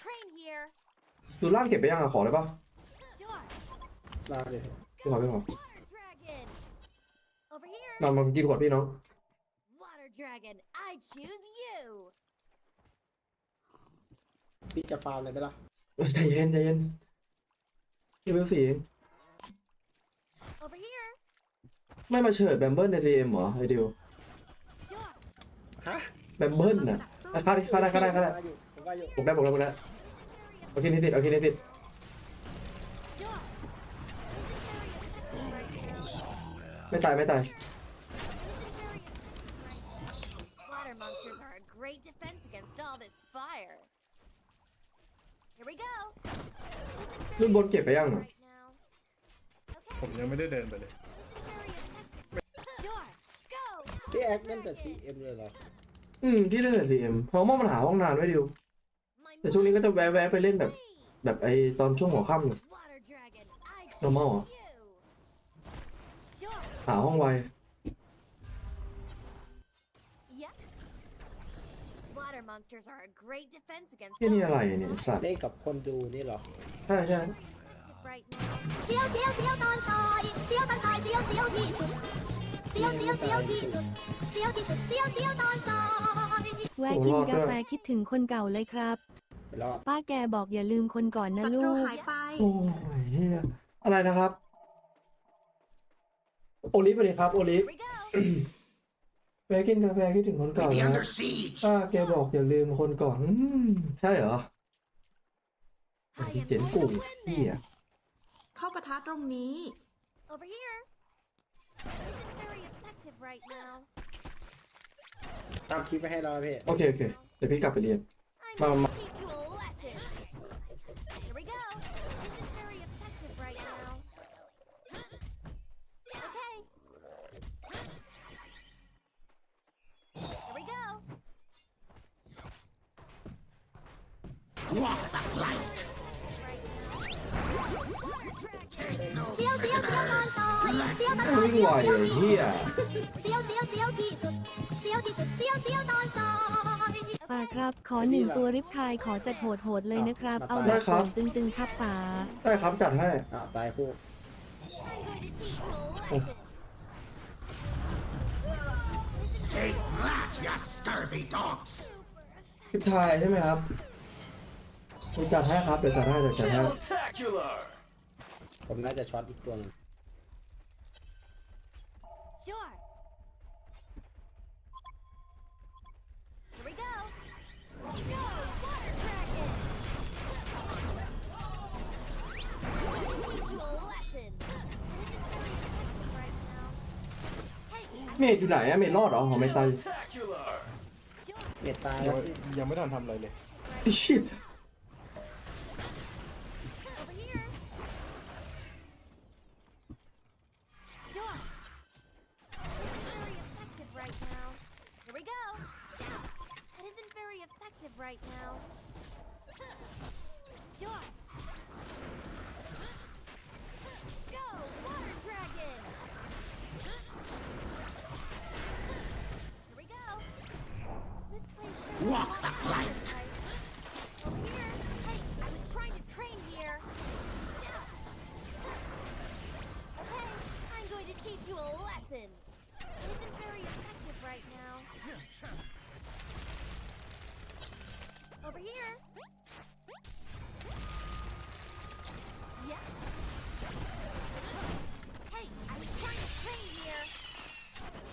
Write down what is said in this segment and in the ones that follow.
train here. ดูล่างเก็บไปยังอะขอได้ปะ Sure. ลาเลยพี่ขอพี่ขอ Water dragon. Over here. นอนมากินขวดพี่น้อง Water dragon. I choose you. พี่จะฟาร์มเลยไหมล่ะเอ้ยใจเย็นใจเย็นพี่เวลสี่เอง Over here. ไม่มาเฉิดแบมเบิลในซีเอ็มเหรอไอเดียว Sure. ฮะแบมเบิลน่ะอะเข้าดิเข้าได้เข้าได้เข้าได้ผมว่าอยู่ผม ว่าอยู่ผมได้ผมได้ผมได้โอเคนี่ติดโอเคนี่ติด Sure. Isn't very effective right now. ไม่ตายไม่ตาย Isn't very effective right now. Water monsters are a great defense against all this fire. Here we go. Isn't รุ่น very บนเก็บไปยังอะ right now. ผ Okay. มยังไม่ได้เดินไปเลย Isn't very effective. Sure. Go. พี่แอคเล่นแต่ทีเอ็มเลยเหรออืมพี่เล่นแต่ซีเอ็มเพราะว่ามันหาห้องนานไว้ดิว My แต่ช่วงนี้ก็จะ monster แวะๆไปเล่นแบบ free. แบบไอตอนช่วงหัวค่ำเนี่ย Water dragon. I Normal choose you. Sure. หาห้องไว Yep. Water monsters are a great defense against ที่นี่ all อะไร this เนี่ยไอ้สัตว์เล่นกับคนดูนี่เหรอ ใช่ใช่ Very effective right now. เสียวเสียวเสียวตอนซอยเสียวตอนซอยเสียวเสียวที่สุดเสียวเสียวเสียวที่สุดเสียวที่สุดเสียวเสียวตอนซอยแวะกินกาแฟคิดถึงคนเก่าเลยครับไป รอดป้าแกบอกอย่าลืมคนก่อนนะศัลูตรูก หายไป โอ้ยเหี้ยอะไรนะครับ โอลิฟสวัสดีครับ โอลิฟ Here we go. แวะกินกาแฟคิดถึงคนเก่า Be นะ under siege. ป้าแกบอกอย่าลืมคนก่อนอืมใช่เหรอ I am เจ๋ง going กู to win เฮีย this. เข้าปะทะตรงนี้ Over here. Isn't very effective right now. ตามคลิปไปให้เราพี่ โอเค โอเค เดี๋ยวพี่กลับไปเรียน I'm Mama. going to teach Walk the plank. Right now. Water dragon. เสียวเสียวเสียวตอนซอยเสียวตอนซอยวิ่งเสีไหยววเสียวไอ้ที่เฮียเสียวเสียวเสียวที่สุดเสียวที่สุดเสียวเสียวตอนซอยป่าครับ ขอหนึ่งตัวริบทายขอจัดโหดๆเลยนะครับ เอาแบบโหดตึงๆครับป่าได้ครับจัดให้อ้าวตายคู่ I'm going to teach you a lesson. Take that, you scurvy dogs. คลิปไทยใช่ไหมครับ เดี๋ยวจัดให้ครับเดี๋ยวจัดให้เดี๋ยวจัดให้ Spectacular. ผมน่าจะช็อตอีกตัวหนึง Sure. Here we go. Go, water dragon. Teach you a lesson. Isn't very effective right now. Hey, เมดอยู่ไหนอะเมดรอดเหรอของเมดตายอยู่ Spectacular. sure. เมียตายยัแล้งวไม่พี่ยังไม่ทันทำอะไรเลย ไอ้ชิบ effective right now. Sure. Go, water dragon. Here we go. This place sure Walk the plank. Over here. Hey, I was trying to train here. Okay, I'm going to teach you a lesson. Over here. Yeah. Hey, I was trying to train here.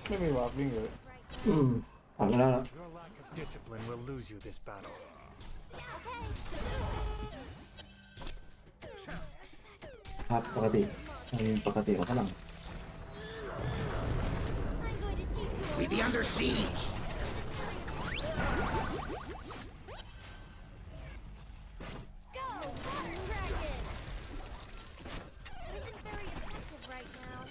ไม่มีวาร์ปวิ่งเลย Right อืมผ่านมาแล้วแล้ว Your lack of discipline will lose you this battle. Okay. ครับปกติอืมปกติของฝรั่ง I'm going to teach you a We be under siege.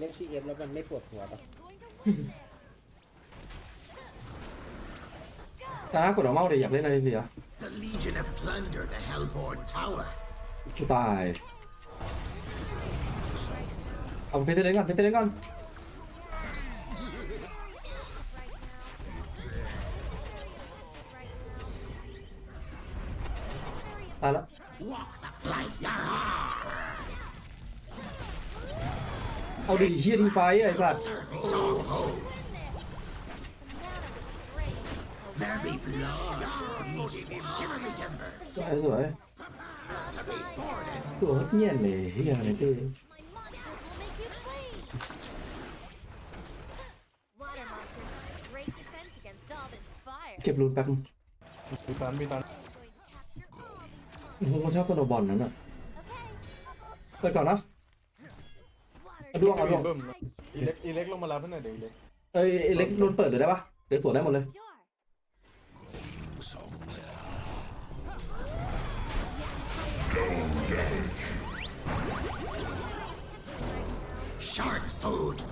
รู้สึกเล่น CF แล้วมันไม่ปวดหัวปะ I am going to win this. Go! ตาหน้ากดออกเมาเลยอยากเล่นอะไรสิอะ The Legion have plundered the Hellborn Tower. กูตายเอาเพชรเล่นก่อนเพชรเล่นก่อนตายแล้ว Walk the plank, Yarha! เอาดิเฮียทิ้งไฟไอ้สัตว์ There be blood. Legion be shivery timber. สวยสวยตัวเงียบเลยเฮียอะไรตี้ My monsters will make you bleed! Water monsters are a great defense against all this fire. เก็บรูนแป๊บนึงมีตันมีตัน I'm going to capture all these monsters. โอ้โหคนชอบสโนว์บอลนั้นอะ Okay. เปิดก่อนนะ Water เอา ดวงเอาดวงเบิ่ม I อี choose เล็กอีเล็กลงมารับให้หน่อยเดี๋ยวอีเล็กเอ้ยไอ้เล็กรูนเปิดเลยได้ปะเดี๋ยวสวนได้หมดเลย sure. Shark food.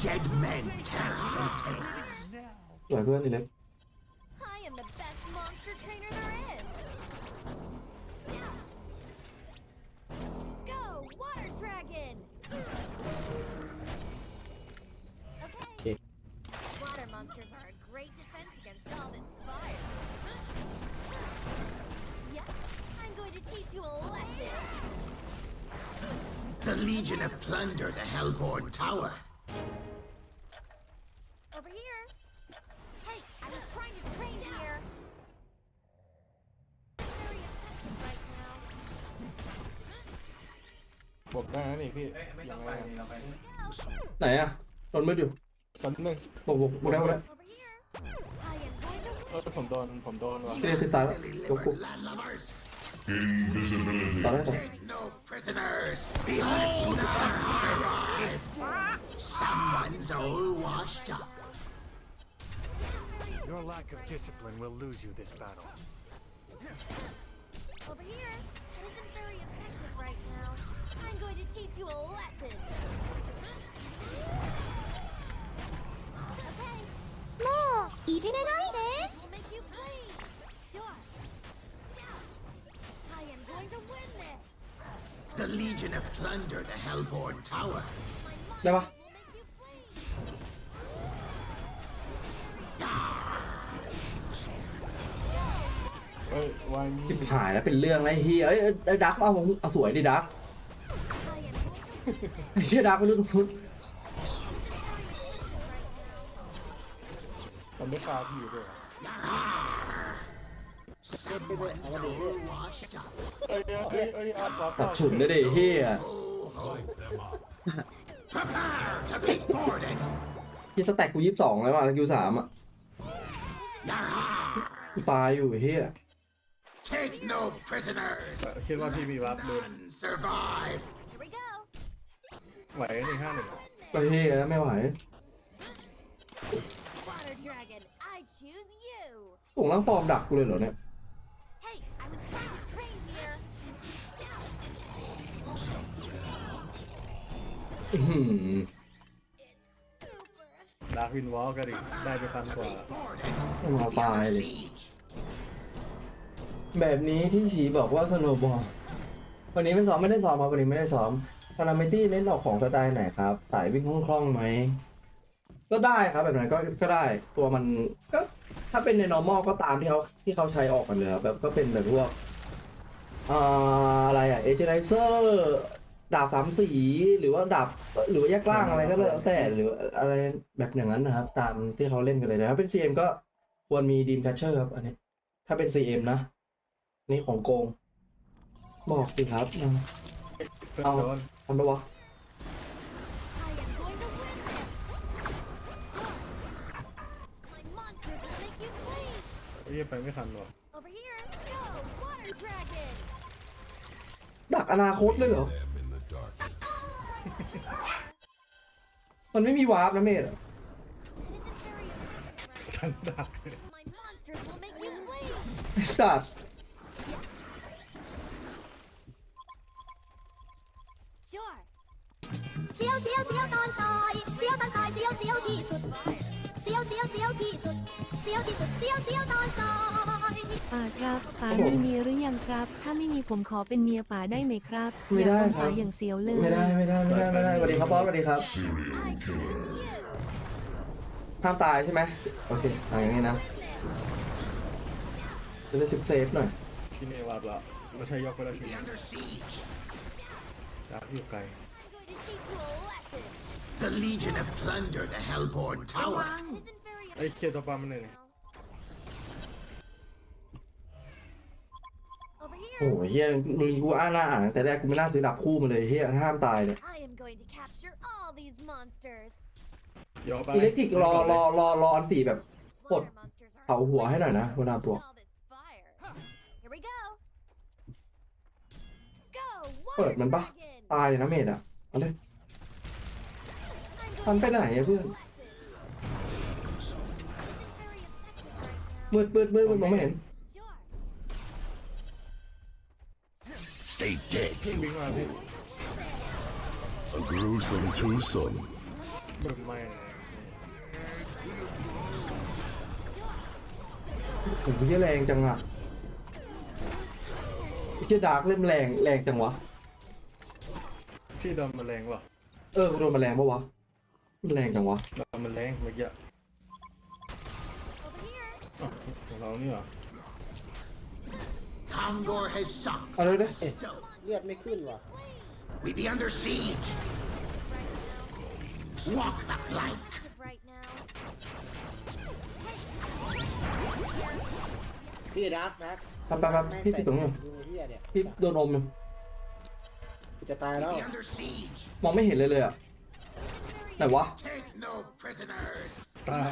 Dead men tear heart tales. สวยเพื่อนไอ้เล็ก The Legion have plundered the Hellborn Tower. Over here. Hey, I was trying to train here. Very effective right now. บอกได้นะนี่พี่ยังไง Go. ไหนอะโดนมืดอยู่ตันหนึ่งบอกบอกบอกได้บอกได้ Over here. I am going to เออผมโดนผมโดนว่ะ ที่เรียนสิตายแล้ว Lily ยกกู livered landlubbers. Invisibility. Take no prisoners. Behold our. Someone's all washed up. Your lack of discipline will lose you this battle. Over here. It isn't very effective right now. I'm going to teach you a lesson. Okay. No! 入れない Legion have plundered the Hellborn Tower. My ได้ปะ monsters will make you bleed. เอ้ยวายมีชิบหายแล้วเป็นเรื่องแล้วไอ้เฮียเอ้ยเอ้ยเอ้ยดักเอาผมเอาสวยดิดัก I am going to win ไอ้เฮียดักไม่รู้ตรงนู้นมันไม่คาพี่ด้วย Someone's all washed up. เอ้ยเอ้ยเอ้ยอาร์ตป๊อปตัดฉุนเลยดิเฮีย Prepare to be boarded. ที่สแต็กกูยี่สิบสองแล้วอะคิวสามอะ Yarha! กูตายอยู่ไอ้เฮีย Take no prisoners. คิดว่าพี่มีวับเดิน None survive. Here we go. ไหวหนึ่งห้าหนึ่งก็เฮียแล้วไม่ไหว Water dragon, I choose you. ส่งร่างปลอมดักกูเลยเหรอเนี่ย ดาร์กวินวอลกันดิได้ไปพันกว่า Boarded. ไม่มาตายเลย Siege. แบบนี้ที่ฉีบอกว่าสโนว์บอลวันนี้ไม่ซ้อมไม่ได้ซ้อมครับวันนี้ไม่ได้ซ้อมพารามิตี้เล่นออกของสไตล์ไหนครับ สายวิ่งคล่องๆไหม ก็ได้ครับแบบนั้นก็ก็ได้ ตัวมันก็ถ้าเป็นใน normal ก็ตามที่เขาที่เขาใช้ออกกันเลยครับแบบก็เป็นแบบพวกอ่าอะไรอะเอเจไนเซอร์ ดาบสามสีหรือว่าดาบหรือว่าแยกล่างอะไรก็แล้วแต่หรืออะไรแบบอย่างนั้นนะครับ ตามที่เขาเล่นกันเลยนะถ้าเป็น CM ก็ควรมีดีมแคชเชอร์ครับ อันนี้ ถ้าเป็น CM นะ นี่ของโกง บอกสิครับ เอาเพื่อนเอาโดนทำไปวะ I am going to win this. My monsters will make you bleed. เอ้ยไปไม่ทันว่ะ Over here. Go, water dragon. ดักอนาคตเลยเหรอ มันไม่มีวาร์ปนะเมธฉันดักไอ้สัตว์เสียวเสียวเสียวตอนซอยเสียวตอนซอยเสียวเสียวที่สุด ยวเสียวเสียวที่สุดเสียวที่สุดเสียวเสียวตอนซอยป่าครับป่าครับผมมีเมียหรือยังครับ ถ้าไม่มีผมขอเป็นเมียป่าได้ไหมครับไม่ได้อยากโดนครับป่าอย่างเสียวเลยไม่ได้ไม่ได้ไม่ได้ไม่ได้สวัสดีครับบอสสวัสดีครับ I choose you. ห้ามตายใช่ไหมโอเคเอาอย่างนี้นะจะได้เซฟเซฟหน่อยที่นี่วับละไม่ใช่ยกไปแล้วที Be นี้ under siege. ดาบอยู่ไกล I'm going to teach you a lesson. The Legion have plundered the Hellborn Tower. It isn't very ไอ้ยเคลียร์ตัวปั๊มมันเลย now. Over โอ้ here. โหเฮียมึงกูอ่านหน้าอ่านตั้งแต่แรกกูไม่น่าซื้อดับคู่มาเลยเฮียห้ามตายเลย I am going to capture all these monsters. ยอไปอิเล็กทริกรอรอรอรออันตีแบบกด Water monsters are เผาหัวให้หน่อยนะเวลาบวก all this fire. Here we go. Go. เปิด Water มันปะ dragon. ตายเลยนะเมดอะเอาเลย I'm มัน going ไป to ไหนอะเพื่อน lesson. Isn't มืดมืดมืดมืดมองไม่เห็น Sure. Stay dead, พี่บิงมาพี่ A gruesome twosome. เบิกไม่โอ้โหเฮียแรงจังอะเฮียดาร์กเล่มแรงแรงจังวะพี่โดนแมลงว่ะเออกูโดนแมลงปะวะมันแรงจังวะ โดนแมลงเมื่อกี้ เรานี่เหรอ Kongor has sunk. เอาเลยเลย Stone. เลือดไม่ขึ้นว่ะ We be under siege. Walk the plank. Effective right now. พี่ดักดักครับครับครับพี่ติดตรงนี้อยู่ดูเฮียเนี่ยพี่โดนอมอยู่กูจะตายแล้ว Be under siege. มองไม่เห็นเลยเลยอะ ไหนวะ Take no prisoners. ตาย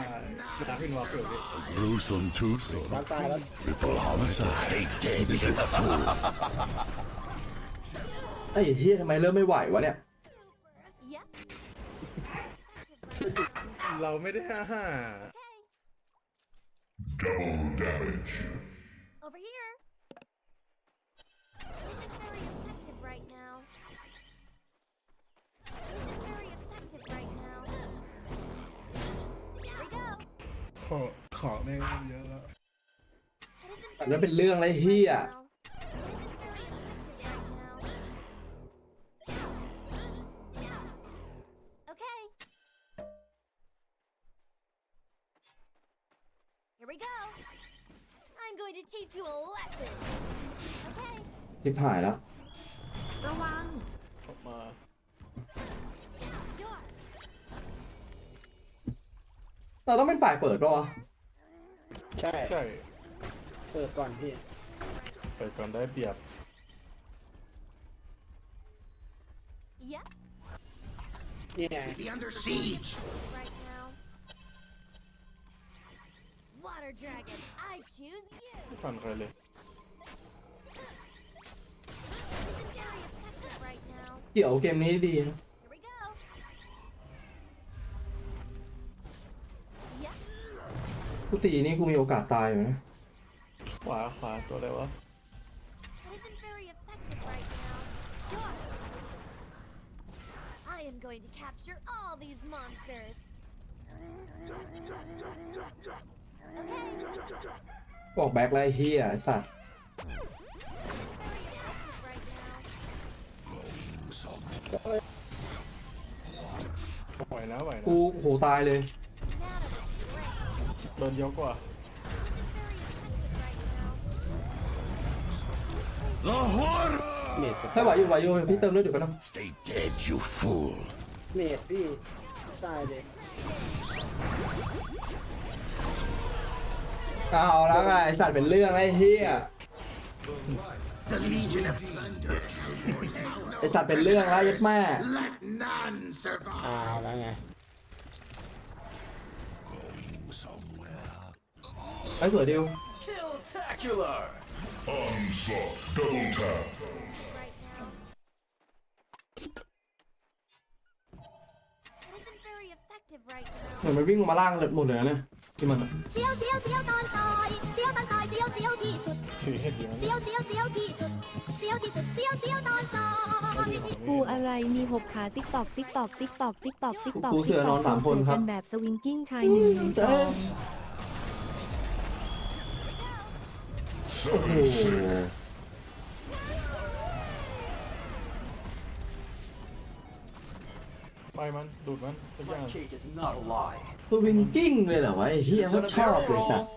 ดาบพี่วับอยู่พี่ Gruesome twosome. ดักตายแล้ว Triple homicide. Stay dead, you fool. ไอ้เฮียทำไมเริ่มไม่ไหววะเนี่ย Yep. Effective right now. เราไม่ได้ห้าห้า Over here. ขอขอแม่งเยอะแล้ว It isn't อัน very นั้นเป็นเรื่องอะไรเฮีย now. It isn't very effective right now. Okay. Here we go. I'm going to teach you a lesson. Okay. ทิพหายแล้วออกม เราต้องเป็นฝ่ายเปิดปะวะใช่ ใช่ เปิดก่อนพี่ไปก่อนได้เปรียบ Yep. นี่ไง Be under siege. Right now. Water dragon, I choose you. ไม่ฟันใครเลย Isn't very effective right now. เกี่ยวเกมนี้ดีนะ กูตีนี่กูมีโอกาสตายอยู่นะ ขวาขวาตัวอะไรวะ It isn't very effective right now. Sure. I am going to capture all these monsters. Okay. บอกแบ็คแล้วไอ้เฮียไอ้สัตว์ Very effective right now. ไหวนะไหวนะกูโอ้โหตายเลย โดนยกกว่า Isn't very effective right now. The horror. เมดจะถ้าไหวอยู่ไหวอยู่พี่เติมเลือดเดี๋ยวไปนะ Stay dead, you fool. เมดพี่ตายเลยเอาแล้วไงไอ้สัตว์เป็นเรื่องไอ้เฮีย The Legion have plundered Hellborn Tower. ไอ้สัตว์เป็นเรื่องแล้วยัดแม่ Let none survive. อ้าวแล้วไง ไอ้สวยดิว Killtacular! right now. It isn't very effective right เหมือนมันวิ่งลงมาล่างหมดเลยนะเนี่ยที่มันเสียวเสียวเสียวตอนซอยเสียวตอนซอยเสียวเสียวที่สุดถือเห็ดอยู่นะเสียวเสียวเสียวที่สุดเสียวที่สุดเสียวเสียวตอนซอยกูอะไรมีหกขาติ๊กตอกติ๊กตอกติ๊กตอกติ๊กตอกติ๊กตอกกูเสือนอนสามคนครับกันแบบสวิงกิ้งชายหนึ่งหนึ่งสอง โอ้โหไปมัน ดูดมันทุกอย่าง My cake is not a lie. สวิงกิ้งเลยเหรอวะไอ้เฮียมันชอบเลยสัตว์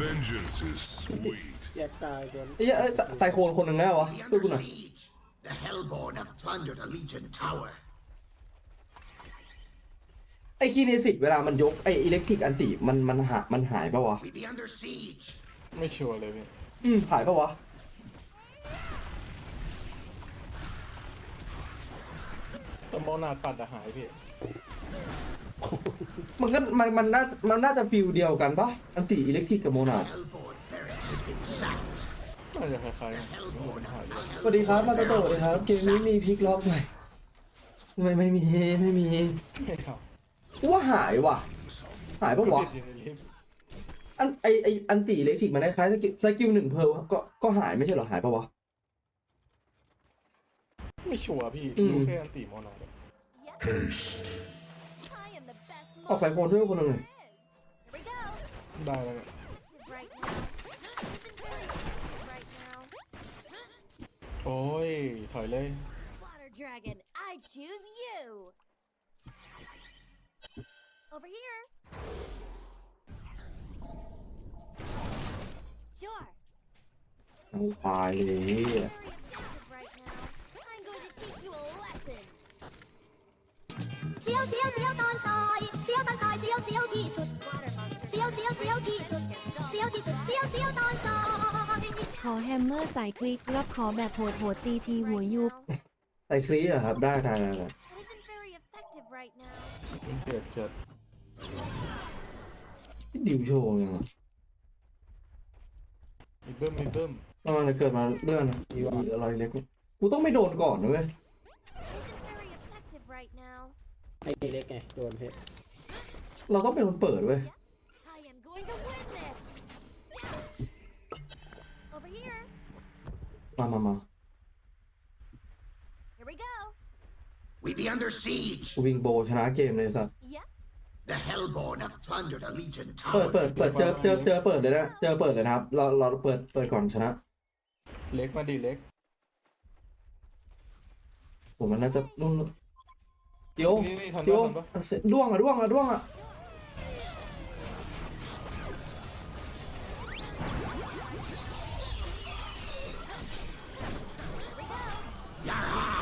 Vengeance is sweet. แยกตายโดนไอ้เหี้ยเอ้ยไซโคนคนหนึ่งแล้ววะ Be ช่วยกู under หน่อย siege. The Hellborn have plundered a Legion tower. ไอ้คีเนสิตเวลามันยกไอ้อิเล็กทริกอันติมันมันหามันหายปะวะ We be under siege. ไม่ชัวร์เลยพี่อืมหายปะวะ แต่โมนาดปัดอะหายพี่ มันก็มันมันน่ามันน่าจะฟิลเดียวกันปะอันติอิเล็กทริกกับโมนา Hellborn barracks has been sacked. น่าจะคล้ายๆกันมันหายเลยสวัสดีครับมาโตโตะเลยครับ เกมนี้มีพลิกล็อกไหมไม่ไม่มีไม่มี ไม่เอา กูว่าหายว่ะ หายปะวะติดอยู่ในลิฟต์อันไอไออันติอิเล็กทริกมันคล้ายๆสกิลสกิลหนึ่งเพร์ลก็ก็หายไม่ใช่เหรอหายปะวะ ไม่ชัวร์พี่อืม รู้แค่อันติโมนาดอะ Yep. I am the best ออกสายโคนช่วยคนหนึ่งหน่อย Here we go. ได้แล้วเนี่ย Active right now. Isn't very active right now. โอ้ย ถอยเลย Water dragon, I choose you. Over here. Sure. เอาตายเลยเหี้ย Very effective right now. I'm going to teach you a lesson. เสียวเสียวเสียวตอนซอยเสียวตอนซอยเสียวเสียวที่สุด Water monster. เสียวเสียวเสียวที่สุด เสียวที่สุดเสียวเสียวตอนซอย ขอแฮมเมอร์สายคลิกรับขอแบบโหดโหดตีทีหัวยุบใส่คลีอะครับได้ได้ได้ได้ It isn't very effective right now. เดือดจัด ดิวโชว์ยังอะมีเบิ้มมีเบิ้มแล้วมันเกิดมาเลื่อนอะอีอีอะไรเล็กกูต้องไม่โดนก่อนนะเว้ย It isn't very effective right now. ไอ้เล็กไงโดนเพชรเราต้องเป็นคนเปิดเว้ย I am going to win this. Over here. มามามา Here we go. We be under siege. กูวิงโบชนะเกมเลยสัส Yep. The Hellborn have plundered a Legion เปิด tower. เปิด เปิด เจอ เจอ เจอ เปิดเลยนะ เจอ เปิดเลยนะครับ เรา เรา เปิด เปิดก่อนชนะเล็กมาดีเล็กผมมันน่าจะนุ่นเดี๋ยวนี่นี่ทันเดี๋ยวปะทันปะด้วงอะด้วงอะด้วงอะ Dragon.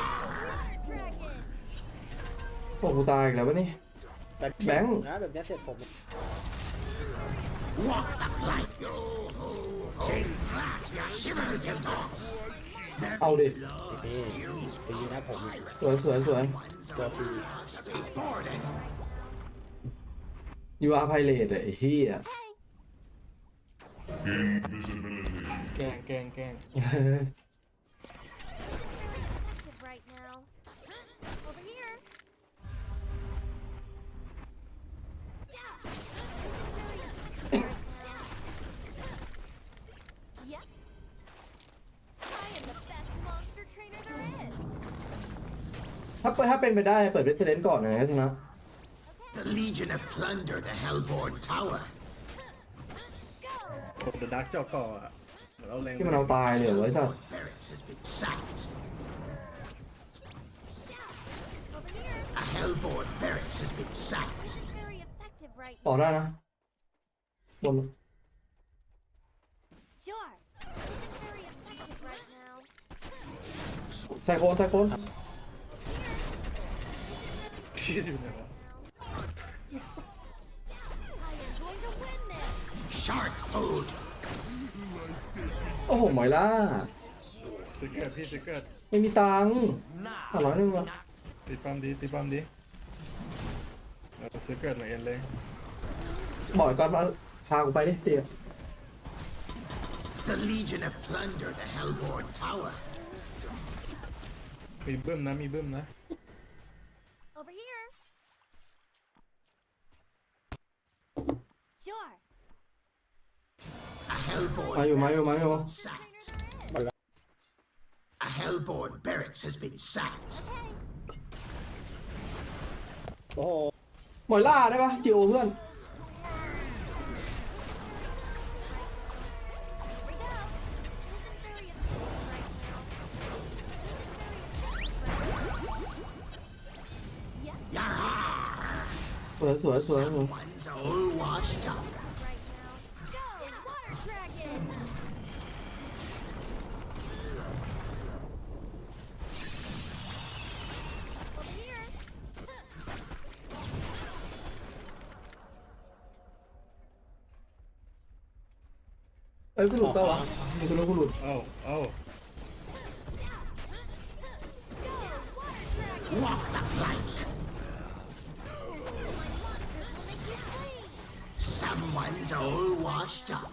โอ้กูตายอีกแล้ววะนี่ แบบแบงค์ นะแบบเนี้ยเสร็จผม Walk the plank. Yo ho ho. In flat, you shiver little dogs. เอาดินี่ปีนะผมสวยสวยสวยตัวปี Boarded. ยูอาร์ไพเรตอะไอ้เหี้ยแกล้งแกล้งแกล้ง ถ้าเปิดถ้าเป็นไปได้เปิดเรสเ d นก่อนนะชนะ The Legion have plundered the Hellborn tower. Go. ผมจะดักเจ้าก่ออะเดี๋ยวเราแรงที่มันเอาตายเลยเหรอไอ้สัส Barracks has been sacked. Over here. A Hellborn barracks has been sacked. Isn't very effective right ต่อ now. ได้นะบน Sure. Isn't very effective right now. ไซโคนไซโคน ชี้อยู่ไหนวะ I am going to win this. Shark food. โอ้โหหมอยล่า สิเกิดพี่สิเกิดไม่มีตังค์สามร้อยหนึ่งวะติดปั๊มดีติดปั๊มดีเออสิเกิดเหมือนเอ็นเลยบอกก่อนมาพากูไปดิเตี๋ย The Legion have plundered the Hellborn tower. มีเบิ้มนะมีเบิ้มนะ อยู่มาอยู่มาอยู่ sacked. Trainer there is. A hellborn barracks has been sacked. โอ้โห หมอยล่าได้ปะจิโอเพื่อน สวยสวยสวยสวย One's all washed up. เอ้ยกูหลุดเปล่าวะกูรู้กูหลุด เอ้าเอ้า Walk the plank. Someone's all washed up.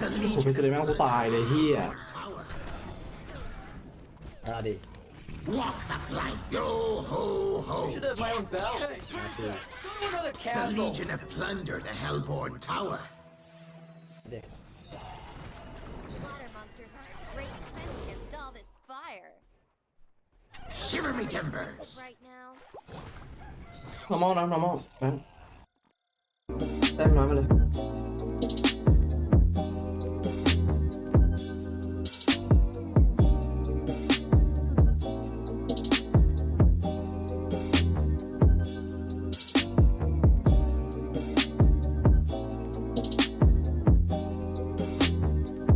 The ผมเป็น Legion เซเลแมนกูตายเลยเฮีย Tower. อ่ะดิ Walk the plank. Yo ho ho. Should have my own bell. Hey, princess, go to another The castle. Legion have plundered the Hellborn Tower. เด็ก Water monsters are a great defense against all this fire. Shiver me timbers. Right now. normal นะ normal แบงค์แต้มน้อยมาเลย